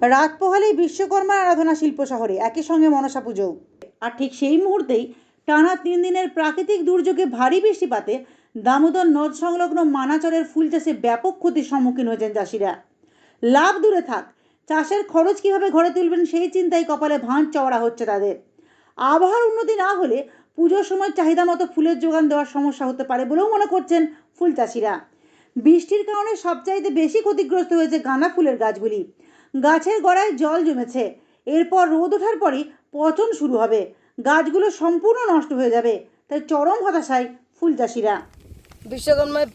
রাত পোহালেই বিশ্বকর্মা আরাধনা শিল্প শহরে, একই সঙ্গে মনসা পুজো আর ঠিক সেই মুহূর্তেই টানা তিন দিনের প্রাকৃতিক দুর্যোগে ভারী বৃষ্টিপাতে দামোদর নদ সংলগ্ন মানাচরের ফুল চাষে ব্যাপক ক্ষতির সম্মুখীন হয়েছেন চাষিরা। লাভ দূরে থাক, চাষের খরচ কীভাবে ঘরে তুলবেন সেই চিন্তায় কপালে ভাঁজ চওড়া হচ্ছে তাদের। আবহাওয়ার উন্নতি না হলে পুজোর সময় চাহিদা মতো ফুলের যোগান দেওয়ার সমস্যা হতে পারে বলেও মনে করছেন ফুল চাষিরা। বৃষ্টির কারণে সবচাইতে বেশি ক্ষতিগ্রস্ত হয়েছে গাঁদা ফুলের গাছগুলি। গাছের গোড়ায় জল জমেছে। এরপর রোদ ওঠার পরই পচন শুরু হবে। গাছগুলো সম্পূর্ণ নষ্ট হয়ে যাবে। তাই চরম হতাশায় ফুল চাষিরা। বিশ্বকর্মায়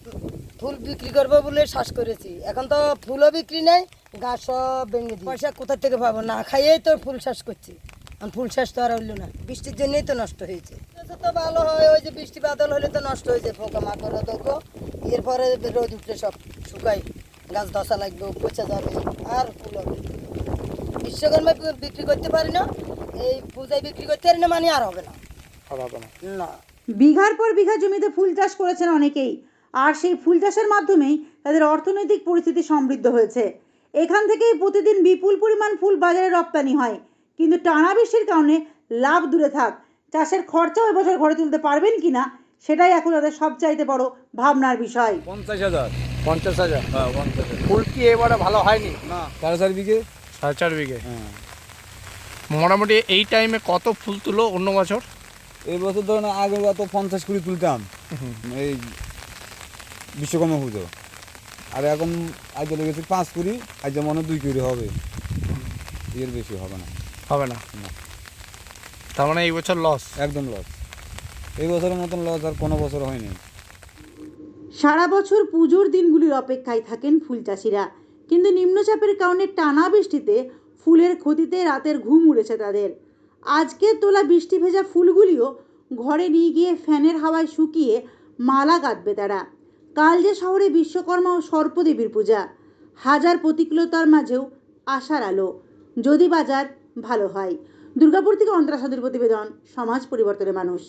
ফুল বিক্রি করব বলে শ্বাস করেছি। এখন তো ফুলও বিক্রি নেই গাছ সব ভেঙে দিই পয়সা কোথা থেকে পাবো? না খাইয়েই তো ফুল শ্বাস করছি। এখন ফুল শ্বাস তো আর হইল না। বৃষ্টির জন্যই তো নষ্ট হয়েছে। তো ভালো হয় ওই যে বৃষ্টি বাদল হলে তো নষ্ট হয়েছে পোকা মাকড় দেখো। এরপরে রোদ উঠলে সব শুকাই গাছ ধসা লাগবে পচে যাবে আর ফুল হবে। বিশ্বকর্মায় বিক্রি করতে পারি না এই পূজায় বিক্রি করতে পারি না মানে আর হবে না। না। বিঘার পর বিঘা জমিতে ফুল চাষ করেছেন অনেকেই আর সেই ফুল চাষের মাধ্যমেই তাদের অর্থনৈতিক পরিস্থিতি সমৃদ্ধ হয়েছে। এখান থেকেই প্রতিদিন বিপুল পরিমাণ ফুল বাজারে রপ্তানি হয়। কিন্তু টানা বৃষ্টির কারণে লাভ দূরে থাক চাষের খরচাও এবছর ঘরে তুলতে পারবেন কিনা সেটাই এখন তাদের সবচাইতে বড় ভাবনার বিষয়। পঞ্চাশ হাজার। পঞ্চাশ হাজার? হ্যাঁ পঞ্চাশ হাজার। ফুল কি এবারে ভালো হয়নি? না। সাড়ে চার বিঘে? সাড়ে চার বিঘে। হ্যাঁ। মোটামুটি এই টাইমে কত ফুল তুলো অন্য বছর? এই বছর ধরুন আগের বার তো পঞ্চাশ কুড়ি তুলতাম। এই বিশ্বকর্মা পুজো। আর এখন আজ লেগেছে পাঁচ কুড়ি আজ মনে দুই কুড়ি হবে। এর বেশি হবে না। হবে না? না। তার মানে এই বছর লস একদম লস এই বছরের মতন লস আর কোনো বছর হয়নি। সারা বছর পুজোর দিনগুলির অপেক্ষায় থাকেন ফুল চাষিরা। কিন্তু নিম্নচাপের কারণে টানা বৃষ্টিতে ফুলের ক্ষতিতে রাতের ঘুম উড়েছে তাদের। আজকে তোলা বৃষ্টি ভেজা ফুলগুলিও ঘরে নিয়ে গিয়ে ফ্যানের হাওয়ায় শুকিয়ে মালা গাঁথবে তারা। কাল যে শহরে বিশ্বকর্মা ও সর্পদেবীর পূজা, হাজার প্রতিকূলতার মাঝেও আশার আলো। যদি বাজার ভালো হয়। দুর্গাপুর থেকে অন্তরা সাধুর প্রতিবেদন, সমাজ পরিবর্তনের মানুষ।